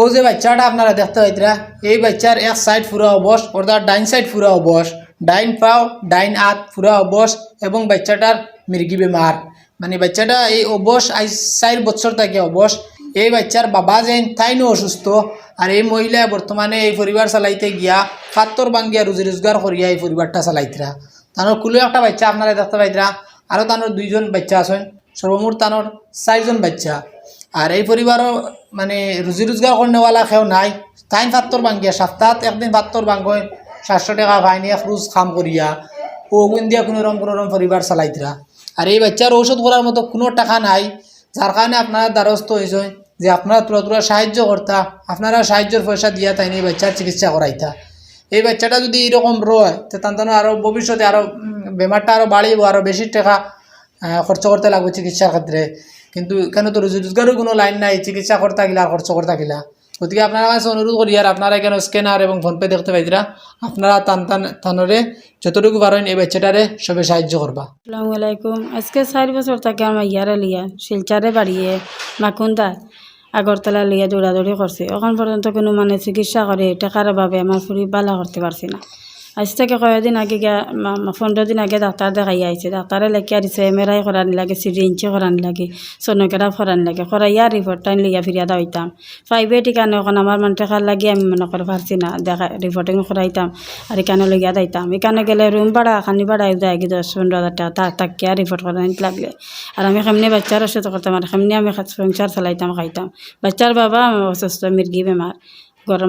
ও যে বাচ্চাটা আপনারা দেখতে পাইতরা, এই বাচ্চার এক সাইড পুরা অবশ অর্থাৎ ডাইন সাইড পুরা অবশ ডাইন পাও, ডাইন হাত পুরা অবশ এবং বাচ্চাটার মির্গি বেমার। মানে বাচ্চাটা এই অবশ আই চার বছর থাকে অবশ। এই বাচ্চার বাবা যেন তাইনও অসুস্থ। আর এই মহিলা বর্তমানে এই পরিবার চালাইতে গিয়া ফাত্তর বাঙ্গিয়া রুজি রোজগার করিয়া এই পরিবারটা চালাইতরা। তানোর কুলো একটা বাচ্চা আপনারা দেখতে পাইতরা আরও তানোর দুইজন বাচ্চা আছেন। সর্বমোট তানোর চারজন বাচ্চা আর এই পরিবারও মানে রুজি রোজগার করেওয়ালা কেউ নাই। তাইন ফাত্তর বাঙ্গিয়া সপ্তাহত একদিন ফাত্তর বাঙ্গয় সাতশো টাকা ভাইনি এক রোজ কাম করিয়া ও দিয়া কোনো রকম কোনো রকম পরিবার চালাইতরা আর এই বাচ্চার ঔষধ করার মতো কোনো টাকা নাই যার কারণে আপনারা দ্বারস্থ হয়েছে যে আপনারা তুরা তুরা সাহায্য করতা আপনারা সাহায্যের পয়সা দিয়া তাই এই বাচ্চার চিকিৎসা করাইতা এই বাচ্চাটা যদি এরকম রয় তো তার আরও ভবিষ্যতে আরও বেমারটা আরও বাড়িব আরও বেশি টাকা খরচ করতে লাগবে চিকিৎসার ক্ষেত্রে। কিন্তু এখানে তো রোজি রোজগারও কোনো লাইন নাই, চিকিৎসা করতে আর খরচ করতে গতিকে আপনারা কাছে অনুরোধ করি আর আপনারা এখানে স্ক্যানার এবং ফোনপে দেখতে পাইতরা আপনারা টান টান টানরে যতটুকু পারেন এই বাচ্চাটারে সবে সাহায্য করবা। আসসালামু আলাইকুম। আজকে চার বছর থেকে আমার ইয়ারে লিয়া, শিলচারে বাড়িয়ে মাকুন্দা আগরতলা লিয়া দৌড়াদৌড়ি করছে। এখন পর্যন্ত কোনো মানে চিকিৎসা করে, টাকার অভাবে আমার ফুরি বালা করতে পারছি না। আজ থেকে কয়েকদিন আগে গিয়া পনেরো দিন আগে ডাক্তার দেখাই আইছে ডাক্তারে লেখিয়া দিছে এম আর আই করানি লাগে সিরিঞ্চি করানি লাগে সোনোগ্রাফ করানি লাগে করাইয়া রিপোর্ট টাইম লিয়া ফিরিয়া দাইতাম প্রাইভেট এখানে এখন আমার মানে টাকার লাগি আমি মনে করে পারছি না দেখা রিপোর্টিং করাইতাম আর এখানে লইয়া দাইতাম এখানে গেলে রুম ভাড়া খানি ভাড়া যায় কি দশ পনেরো হাজার টাকা তার তাকিয়া রিপোর্ট করা নিতে লাগলে আর আমি কেমনি বাচ্চার ওষুধ করতাম আর কেমনি আমি সংসার চালাইতাম খাইতাম বাচ্চার বাবা অসুস্থ মির্গি বেমার ঘরের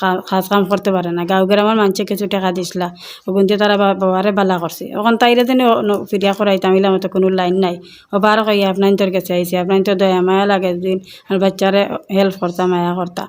খা- কাজ কাম করতে পারে না। গাঁও গ্রামের মানুষে কিছু টাকা দিছিলা। ওগুনতে তারা বাবারে বালা করছে ওখান তাইরে যেন ফিরিয়া করাইতাম ইলাম তো কোনো লাইন নাই। ও বার কইয়া আপনার তোর কাছে আইসি আপনার তো দয়া, মায়া লাগে দিন আর বাচ্চারে হেল্প করতা মায়া করতা